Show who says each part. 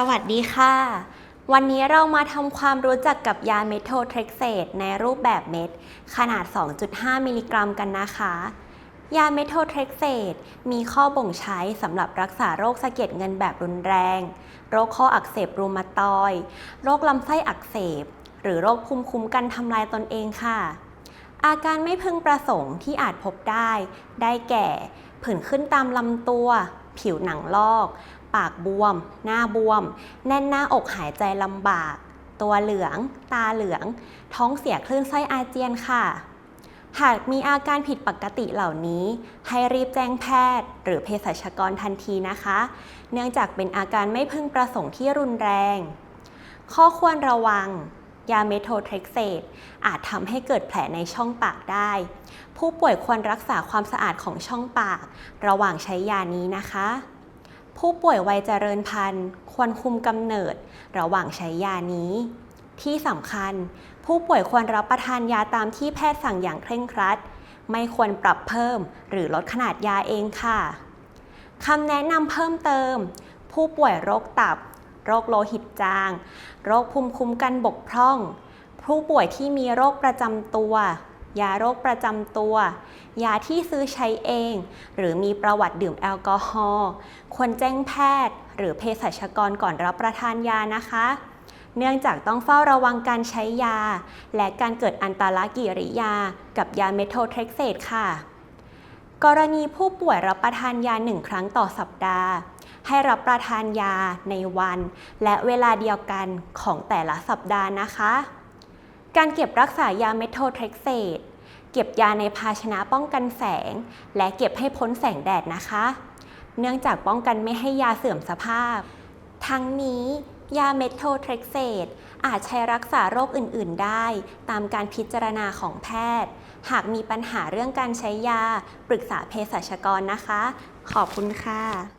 Speaker 1: สวัสดีค่ะ วันนี้เรามาทำความรู้จักกับยาเมโทเทรกเซตในรูปแบบเม็ด ขนาด 2.5 มิลลิกรัมกันนะคะ ยาเมโทเทรกเซตมีข้อบ่งใช้สำหรับรักษาโรคสะเก็ดเงินแบบรุนแรง โรคข้ออักเสบรูมาตอย โรคลำไส้อักเสบ หรือโรคภูมิคุ้มกันทำลายตนเองค่ะ อาการไม่พึงประสงค์ที่อาจพบได้ ได้แก่ ผื่นขึ้นตามลำตัว ผิวหนังลอก ปากบวม หน้าบวม แน่นหน้าอกหายใจลำบาก ตัวเหลือง ตาเหลือง ท้องเสียคลื่นไส้อาเจียนค่ะ หากมีอาการผิดปกติเหล่านี้ ให้รีบแจ้งแพทย์ หรือเภสัชกรทันทีนะคะ เนื่องจากเป็นอาการไม่พึงประสงค์ที่รุนแรง ข้อควรระวังยาเมโทเทรกเซตอาจทำให้เกิดแผลในช่องปากได้ ผู้ป่วยควรรักษาความสะอาดของช่องปาก ระหว่างใช้ยานี้นะคะ ผู้ป่วยวัยเจริญพันธุ์ควรคุมกำเนิดระหว่างใช้ยานี้ ที่สำคัญ ผู้ป่วยควรรับประทานยาตามที่แพทย์สั่งอย่างเคร่งครัด ไม่ควรปรับเพิ่มหรือลดขนาดยาเองค่ะคำแนะนำเพิ่มเติม ผู้ป่วยโรคตับ โรคโลหิตจาง โรคภูมิคุ้มกันบกพร่อง ผู้ป่วยที่มีโรคประจำตัว ยาโรคประจำตัว ยาที่ซื้อใช้เอง หรือมีประวัติดื่มแอลกอฮอล์ควรแจ้งแพทย์ หรือเภสัชกรก่อนรับประทานยานะคะ เนื่องจากต้องเฝ้าระวังการใช้ยา และการเกิดอันตรกิริยา กับยาเมโทเทรกเซตค่ะ กรณีผู้ป่วยรับประทานยาหนึ่งครั้งต่อสัปดาห์ ให้รับประทานยาในวัน และเวลาเดียวกันของแต่ละสัปดาห์นะคะ การเก็บรักษายาเมทโทเทรกเซตเก็บยาในภาชนะป้องกันแสง และเก็บให้พ้นแสงแดดนะคะ เนื่องจากป้องกันไม่ให้ยาเสื่อมสภาพ ทั้งนี้ยาเมทโทเทรกเซตอาจใช้รักษาโรคอื่น ๆ ได้ ตามการพิจารณาของแพทย์ หากมีปัญหาเรื่องการใช้ยา ปรึกษาเภสัชกรนะคะ ขอบคุณค่ะ